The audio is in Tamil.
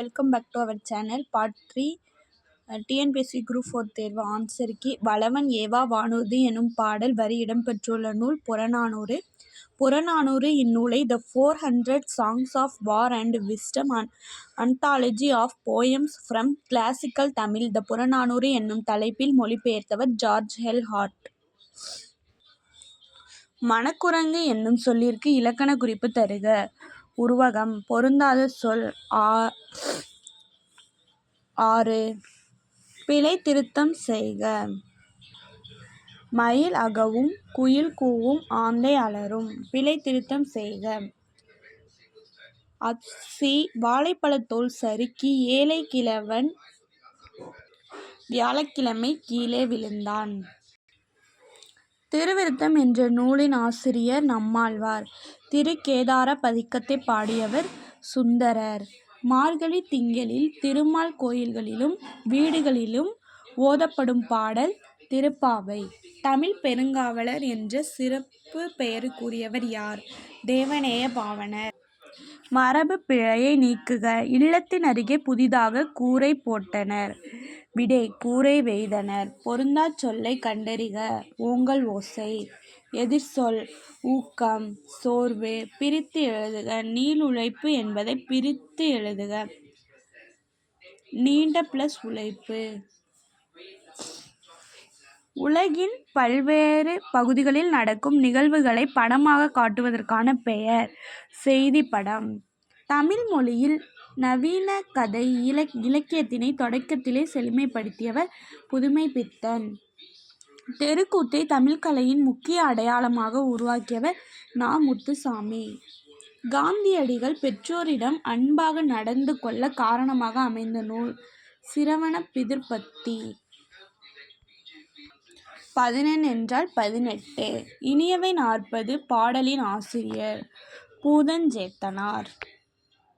Welcome back to our channel part three TNPSC group four தேர்வு ஆன்சருக்கு வளவன் ஏவா வானூர்தி எனும் பாடல் வரி இடம்பெற்றுள்ள நூல் புறநானூறு. புறநானூறு இந்நூலை the four hundred songs of war and wisdom an anthology of poems from classical Tamil the Purananuru என்னும் தலைப்பில் மொழிபெயர்த்தவர் ஜார்ஜ் ஹெல் ஹார்ட் மணக்குரங்கு என்னும் சொல்லிற்கு இலக்கண குறிப்பு தருக. உருவகம். பொருந்தாத சொல் ஆறு. பிழை திருத்தம் செய்க. மயில் அகவும் குயில் கூவும் ஆந்தை அலரும். பிழை திருத்தம் செய்க. அப்சி வாழைப்பழத்தோல் சறுக்கி ஏழை கிழவன் வியாழக்கிழமை கீழே விழுந்தான். திருவிருத்தம் என்ற நூலின் ஆசிரியர் நம்மாழ்வார். திருக்கேதார பதிக்கத்தை பாடியவர் சுந்தரர். மார்கழி திங்களில் திருமால் கோயில்களிலும் வீடுகளிலும் ஓதப்படும் பாடல் திருப்பாவை. தமிழ் பெருங்காவலர் என்ற சிறப்பு பெயருக்குரியவர் யார்? தேவநேய பாவனர். மரபு பிழையை நீக்குக. இல்லத்தின் அருகே புதிதாக கூரை போட்டனர். விடை கூரை வெய்தனர். பொருந்தாச் சொல்லைக் கண்டறிக ஓங்கல் ஓசை. எதிர்ச்சொல் ஊக்கம் சோர்வு. பிரித்து எழுதுக நீளுழைப்பு என்பதை பிரித்து எழுதுக. நீண்ட பிளஸ் உழைப்பு. உலகின் பல்வேறு பகுதிகளில் நடக்கும் நிகழ்வுகளை படமாக காட்டுவதற்கான பெயர் செய்தி படம். தமிழ் மொழியில் நவீன கதை இலக் இலக்கியத்தினை தொடக்கத்திலே செழுமைப்படுத்தியவர் புதுமைப்பித்தன். தெருக்கூத்தை தமிழ்கலையின் முக்கிய அடையாளமாக உருவாக்கியவர் நா. முத்துசாமி. காந்தியடிகள் பெற்றோரிடம் அன்பாக நடந்து கொள்ள காரணமாக அமைந்த நூல் சிரவண பிதிர்பத்தி. பதினெண் என்றால் பதினெட்டு. இனியவை நாற்பது பாடலின் ஆசிரியர் பூதஞ்சேத்தனார்.